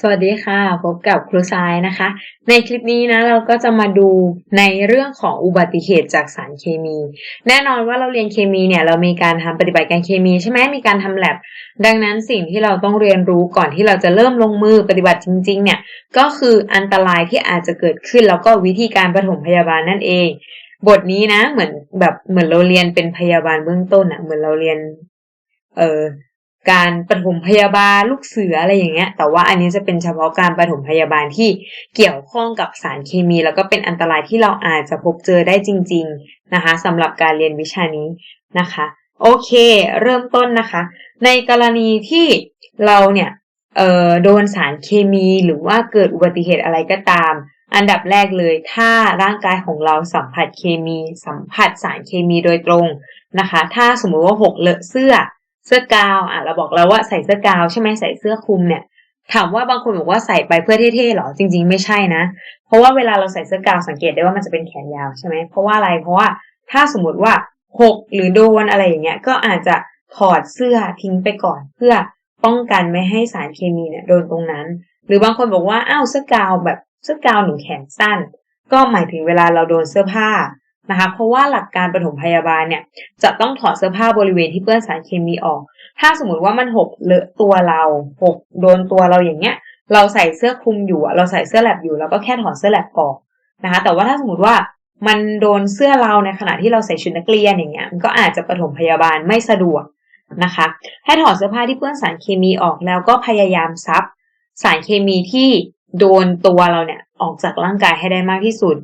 สวัสดีค่ะ พบกับครูทรายนะคะ ในคลิปนี้นะเราก็จะมาดูในเรื่องของอุบัติเหตุจากสารเคมี แน่นอนว่าเราเรียนเคมีเนี่ยเรามีการทำปฏิบัติการเคมีใช่ไหมมีการทำแลบดังนั้นสิ่งที่เราต้องเรียนรู้ก่อนที่เราจะเริ่มลงมือปฏิบัติจริง ๆ เนี่ยก็คืออันตรายที่อาจจะเกิดขึ้น แล้วก็วิธีการปฐมพยาบาลนั่นเอง บทนี้นะเหมือนแบบเหมือนเราเรียนเป็นพยาบาลเบื้องต้นอะเหมือนเราเรียนเออ การปฐมพยาบาลลูกเสืออะไรอย่างเงี้ย แต่ว่าอันนี้จะเป็นเฉพาะการปฐมพยาบาลที่เกี่ยวข้องกับสารเคมี แล้วก็เป็นอันตรายที่เราอาจจะพบเจอได้จริง ๆนะคะสำหรับการเรียนวิชานี้นะคะ โอเค เริ่มต้นนะคะ ในกรณีที่เราเนี่ยโดนสารเคมีหรือว่าเกิดอุบัติเหตุอะไรก็ตาม อันดับแรกเลย ถ้าร่างกายของเราสัมผัสเคมี สัมผัสสารเคมีโดยตรงนะคะ ถ้าสมมุติว่าหกเลอะเสื้อ เสื้อกาวอะเราบอกแล้วว่าใส่เสื้อกาวใช่ไหมใส่เสื้อคลุมเนี่ย ถามว่าบางคนบอกว่าใส่ไปเพื่อเท่ๆหรอจริง ๆ ไม่ใช่นะ เพราะว่าเวลาเราใส่เสื้อกาวสังเกตได้ว่ามันจะเป็นแขนยาวใช่ไหมเพราะว่าอะไรเพราะว่าถ้าสมมติว่าหกหรือโดนอะไรอย่างเงี้ยก็อาจจะถอดเสื้อทิ้งไปก่อน เพื่อป้องกันไม่ให้สารเคมีเนี่ยโดนตรงนั้น หรือบางคนบอกว่าอ้าวเสื้อกาวแบบเสื้อกาวหนูแขนสั้น ก็หมายถึงเวลาเราโดนเสื้อผ้า นะคะเพราะว่าหลักการปฐมพยาบาลเนี่ยจะต้องถอดเสื้อผ้าบริเวณที่เปื้อนสารเคมีออก ถ้าสมมติว่ามันหกเลอะตัวเราหกโดนตัวเราอย่างเงี้ย เราใส่เสื้อคลุมอยู่เราใส่เสื้อแลบอยู่เราก็แค่ถอดเสื้อแลบออกนะคะ แต่ว่าถ้าสมมติว่ามันโดนเสื้อเราในขณะที่เราใส่ชุดนักเรียนอย่างเงี้ยมันก็อาจจะปฐมพยาบาลไม่สะดวกนะคะ ให้ถอดเสื้อผ้าที่เปื้อนสารเคมีออกแล้วก็พยายามซับสารเคมีที่โดนตัวเราเนี่ยออกจากร่างกายให้ได้มากที่สุด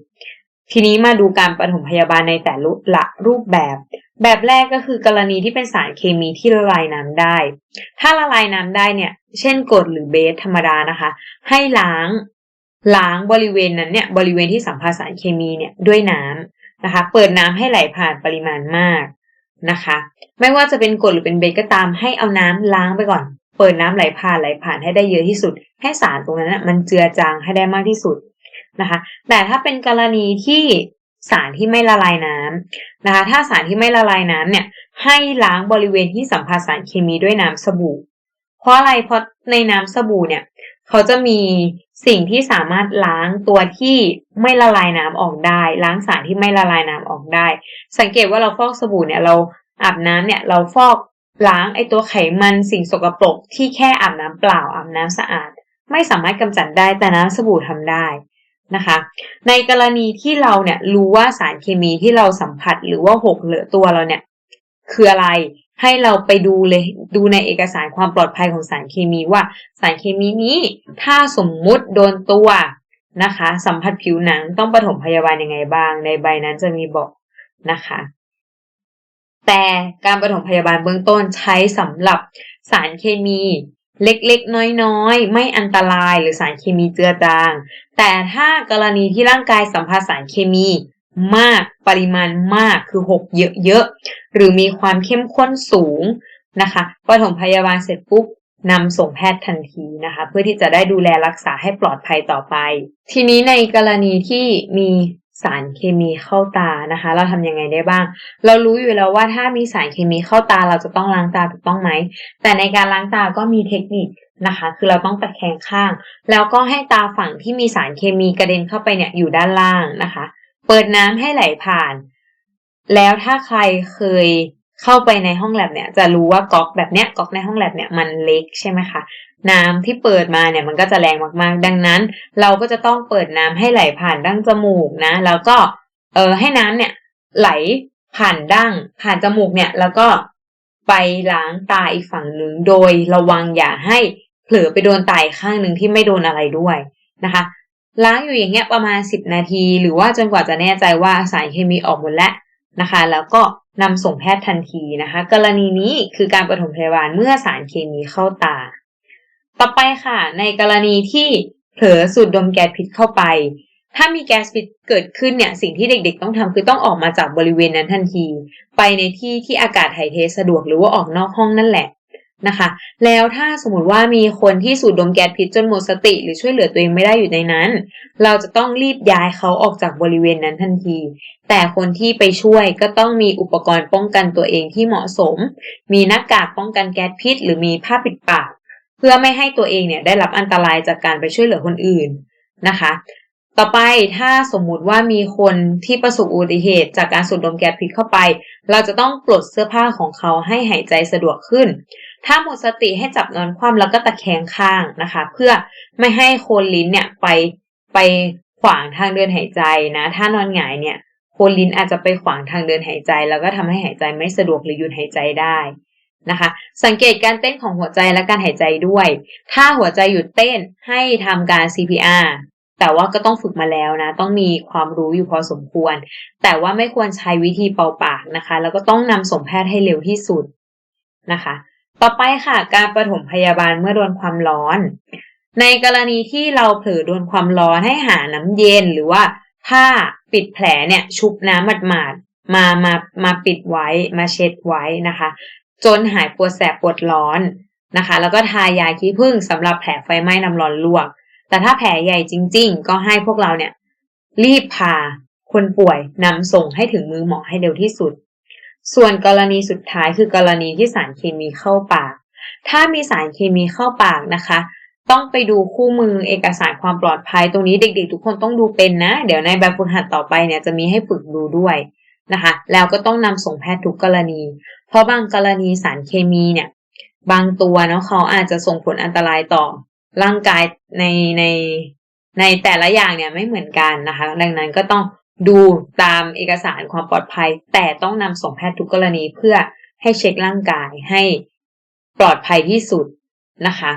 ทีนี้มาดูการปฐมพยาบาลในแต่ละรูปแบบ แบบแรกก็คือกรณีที่เป็นสารเคมีที่ละลายน้ำได้ ถ้าละลายน้ำได้เนี่ย เช่นกรดหรือเบสธรรมดานะคะ ให้ล้างล้างบริเวณนั้นเนี่ยบริเวณที่สัมผัสสารเคมีเนี่ยด้วยน้ำนะคะ เปิดน้ำให้ไหลผ่านปริมาณมากนะคะ ไม่ว่าจะเป็นกรดหรือเป็นเบสก็ตามให้เอาน้ำล้างไปก่อน เปิดน้ำไหลผ่านไหลผ่านให้ได้เยอะที่สุด ให้สารตรงนั้นมันเจือจางให้ได้มากที่สุด นะคะ แต่ถ้าเป็นกรณีที่สารที่ไม่ละลายน้ำนะคะ ถ้าสารที่ไม่ละลายน้ำเนี่ย ให้ล้างบริเวณที่สัมผัสสารเคมีด้วยน้ำสบู่ เพราะอะไร เพราะในน้ำสบู่เนี่ย เขาจะมีสิ่งที่สามารถล้างตัวที่ไม่ละลายน้ำออกได้ ล้างสารที่ไม่ละลายน้ำออกได้ สังเกตว่าเราฟอกสบู่เนี่ย เราอาบน้ำเนี่ย เราฟอกล้างไอตัวไขมันสิ่งสกปรกที่แค่อาบน้ำเปล่าอาบน้ำสะอาด ไม่สามารถกำจัดได้แต่น้ำสบู่ทำได้ นะคะ ในกรณีที่เราเนี่ยรู้ว่าสารเคมีที่เราสัมผัสหรือว่าหกเหลือตัวเราเนี่ยคืออะไรให้เราไปดูเลยดูในเอกสารความปลอดภัยของสารเคมีว่าสารเคมีนี้ถ้าสมมุติโดนตัวนะคะ สัมผัสผิวหนังต้องปฐมพยาบาลยังไงบ้าง ในใบนั้นจะมีบอกนะคะ แต่การปฐมพยาบาลเบื้องต้นใช้สำหรับสารเคมี เล็กๆ น้อยๆ ไม่อันตรายหรือสารเคมีเจือจาง แต่ถ้ากรณีที่ร่างกายสัมผัสสารเคมีมากปริมาณมากคือหกเยอะๆ หรือมีความเข้มข้นสูงนะคะปฐมพยาบาลเสร็จปุ๊บนำส่งแพทย์ทันทีนะคะ เพื่อที่จะได้ดูแลรักษาให้ปลอดภัยต่อไป ทีนี้ในกรณีที่มี สารเคมีเข้าตานะคะ เราทำยังไงได้บ้าง เรารู้อยู่แล้วว่าถ้ามีสารเคมีเข้าตาเราจะต้องล้างตาถูกต้องไหม แต่ในการล้างตาก็มีเทคนิคนะคะ คือเราต้องตะแคงข้าง แล้วก็ให้ตาฝั่งที่มีสารเคมีกระเด็นเข้าไปเนี่ยอยู่ด้านล่างนะคะ เปิดน้ำให้ไหลผ่าน แล้วถ้าใครเคย เข้าไปในห้องแลบเนี่ย จะรู้ว่าก๊อกแบบเนี้ยก๊อกในห้องแลบเนี่ยมันเล็กใช่ไหมคะน้ำที่เปิดมาเนี่ยมันก็จะแรงมากๆ ดังนั้น เราก็จะต้องเปิดน้ำให้ไหลผ่านดั้งจมูกนะ แล้วก็เออให้น้ำเนี่ย ไหลผ่านดั้งผ่านจมูกเนี่ย แล้วก็ไปล้างตาอีกฝั่งหนึ่งโดยระวังอย่าให้เผลอไปโดนตาข้างหนึ่งที่ไม่โดนอะไรด้วยนะคะ ล้างอยู่อย่างเงี้ยประมาณ 10 นาที หรือว่าจนกว่าจะแน่ใจว่าสารเคมีออกหมดแล้ว นะคะ แล้วก็นำส่งแพทย์ทันทีนะคะ กรณีนี้คือการปฐมพยาบาลเมื่อสารเคมีเข้าตา ต่อไปค่ะ ในกรณีที่เผลอสูดดมแก๊สพิษเข้าไป ถ้ามีแก๊สพิษเกิดขึ้นเนี่ย สิ่งที่เด็กๆ ต้องทำคือต้องออกมาจากบริเวณนั้นทันที ไปในที่ที่อากาศถ่ายเทสะดวกหรือว่าออกนอกห้องนั่นแหละ นะคะ แล้วถ้าสมมติว่ามีคนที่สูดดมแก๊สพิษจนหมดสติ หรือช่วยเหลือตัวเองไม่ได้อยู่ในนั้น เราจะต้องรีบย้ายเขาออกจากบริเวณนั้นทันที แต่คนที่ไปช่วยก็ต้องมีอุปกรณ์ป้องกันตัวเองที่เหมาะสม มีหน้ากากป้องกันแก๊สพิษ หรือมีผ้าปิดปาก เพื่อไม่ให้ตัวเองเนี่ยได้รับอันตรายจากการไปช่วยเหลือคนอื่นนะคะ ต่อไปถ้าสมมุติว่ามีคนที่ประสบอุบัติเหตุ จากการสูดดมแก๊สพิษเข้าไป เราจะต้องปลดเสื้อผ้าของเขาให้หายใจสะดวกขึ้น ถ้าหมดสติให้จับนอนคว่ำแล้วก็ตะแคงข้างนะคะ เพื่อไม่ให้โคนลิ้นเนี่ยไปไปขวางทางเดินหายใจนะ ถ้านอนหงายเนี่ยโคนลิ้นอาจจะไปขวางทางเดินหายใจ แล้วก็ทำให้หายใจไม่สะดวกหรือหยุดหายใจได้นะคะ สังเกตการเต้นของหัวใจและการหายใจด้วย ถ้าหัวใจหยุดเต้นให้ทำการ CPR แต่ว่าก็ต้องฝึกมาแล้วนะ ต้องมีความรู้อยู่พอสมควร แต่ว่าไม่ควรใช้วิธีเป่าปากนะคะ แล้วก็ต้องนำส่งแพทย์ให้เร็วที่สุดนะคะ ต่อไปค่ะ การประถมพยาบาลเมื่อโดนความร้อน ในกรณีที่เราเผลอโดนความร้อนให้หาน้ำเย็นหรือว่าผ้าปิดแผลเนี่ยชุบน้ำหมาดๆมามามาปิดไว้มาเช็ดไว้นะคะ จนหายปวดแสบปวดร้อนนะคะ แล้วก็ทายาขี้ผึ้งสำหรับแผลไฟไหม้น้ำร้อนลวก แต่ถ้าแผลใหญ่จริง ๆ ก็ให้พวกเราเนี่ยรีบพาคนป่วยนำส่งให้ถึงมือหมอให้เร็วที่สุด ส่วนกรณีสุดท้ายคือกรณีที่สารเคมีเข้าปาก ถ้ามีสารเคมีเข้าปากนะคะ ต้องไปดูคู่มือเอกสารความปลอดภัย ตรงนี้เด็กๆ ทุกคนต้องดูเป็นนะ เดี๋ยวในแบบฝึกหัดต่อไปเนี่ยจะมีให้ฝึกดูด้วยนะคะ แล้วก็ต้องนำส่งแพทย์ทุกกรณี เพราะบางกรณีสารเคมีเนี่ยบางตัวเนาะเขาอาจจะส่งผลอันตรายต่อ ร่างกายในในในแต่ละอย่างเนี่ยไม่เหมือนกันนะคะ ดังนั้นก็ต้อง ดูตามเอกสารความปลอดภัย แต่ต้องนำส่งแพทย์ทุกกรณีเพื่อให้เช็คร่างกายให้ปลอดภัยที่สุดนะคะ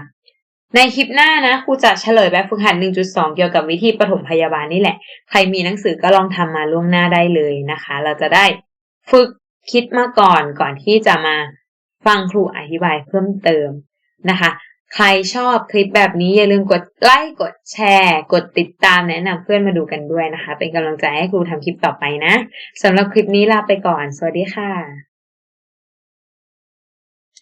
ในคลิปหน้านะครูจะเฉลยแบบฝึกหัด 1.2 เกี่ยวกับวิธีปฐมพยาบาลนี่แหละ ใครมีหนังสือก็ลองทำมาล่วงหน้าได้เลยนะคะ เราจะได้ฝึกคิดมาก่อนก่อนที่จะมาฟังครูอธิบายเพิ่มเติมนะคะ ใครชอบคลิปแบบนี้อย่าลืมกดไลค์กดแชร์ กดติดตามแนะนำเพื่อนมาดูกันด้วยนะคะ เป็นกำลังใจให้ครูทำคลิปต่อไปนะสำหรับคลิปนี้ลาไปก่อน สวัสดีค่ะ